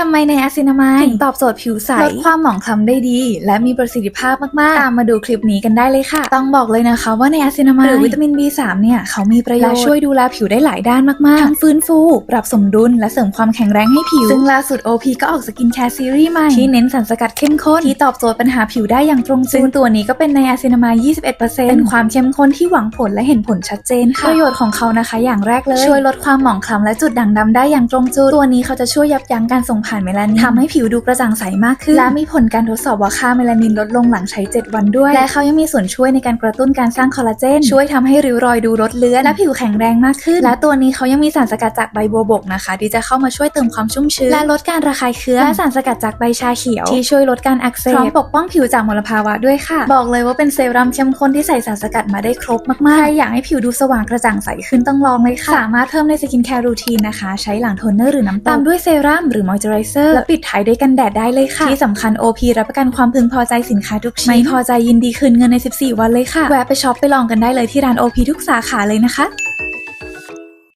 ทำไมในอะซินามายถึงตอบโจทย์ผิวใสลดความหมองคล้ำได้ดี และมีประสิทธิภาพมากๆ ตามมาดูคลิปนี้กันได้เลยค่ะ ต้องบอกเลยนะคะว่าในอะซินามายหรือวิตามิน B3 เนี่ยเขามีประโยชน์และช่วยดูแลผิวได้หลายด้านมากๆ ทั้งฟื้นฟู ปรับสมดุล และเสริมความแข็งแรงให้ผิว ซึ่งล่าสุด OP ก็ออกสกินแคร์ซีรีส์ใหม่ที่เน้นสารสกัดเข้มข้นที่ตอบโจทย์ปัญหาผิวได้อย่างตรงจุดซึ่งตัวนี้ก็เป็นในอะซินามาย21%เป็นความเข้มข้นที่หวังผลและเห็นผลชัดเจนค่ะประโยชน์ของเขานะคะ อย่างแรกเลย ช่วยลดความหมองคล้ำและจุดด่างดำได้อย่างตรงจุดตัวนี้เขาจะช่วยยับยั้งการส่งผ่านเมลานินทำให้ผิวดูกระจ่างใสมากขึ้น และมีผลการทดสอบว่าค่าเมลานินลดลงหลังใช้ 7 วันด้วย และเขายังมีส่วนช่วยในการกระตุ้นการสร้างคอลลาเจน ช่วยทำให้ริ้วรอยดูลดเลือนและผิวแข็งแรงมากขึ้น และตัวนี้เขายังมีสารสกัดจากใบบัวบกนะคะ ที่จะเข้ามาช่วยเติมความชุ่มชื้นและลดการระคายเคืองและสารสกัดจากใบชาเขียว ที่ช่วยลดการอักเสบพร้อมปกป้องผิวจากมลภาวะด้วยค่ะ บอกเลยว่าเป็นเซรั่มเข้มข้นที่ใส่สารสกัดมาได้ครบมากๆใครอยากให้ผิวดูสว่างกระจ่างใสขึ้นต้องลองเลยค่ะสามารถเพิ่มในสกินแคร์รูทีนนะคะ ใช้หลังโทนเนอร์หรือน้ำตาลตามด้วยเซรั่มหรือมอยเจอไรเซอร์และปิดท้ายด้วยกันแดดได้เลยค่ะ ที่สำคัญ OP รับประกันความพึงพอใจสินค้าทุกชิ้น ไม่พอใจยินดีคืนเงินใน 14 วันเลยค่ะ แวะไปช็อปไปลองกันได้เลยที่ร้าน OP ทุกสาขาเลยนะคะ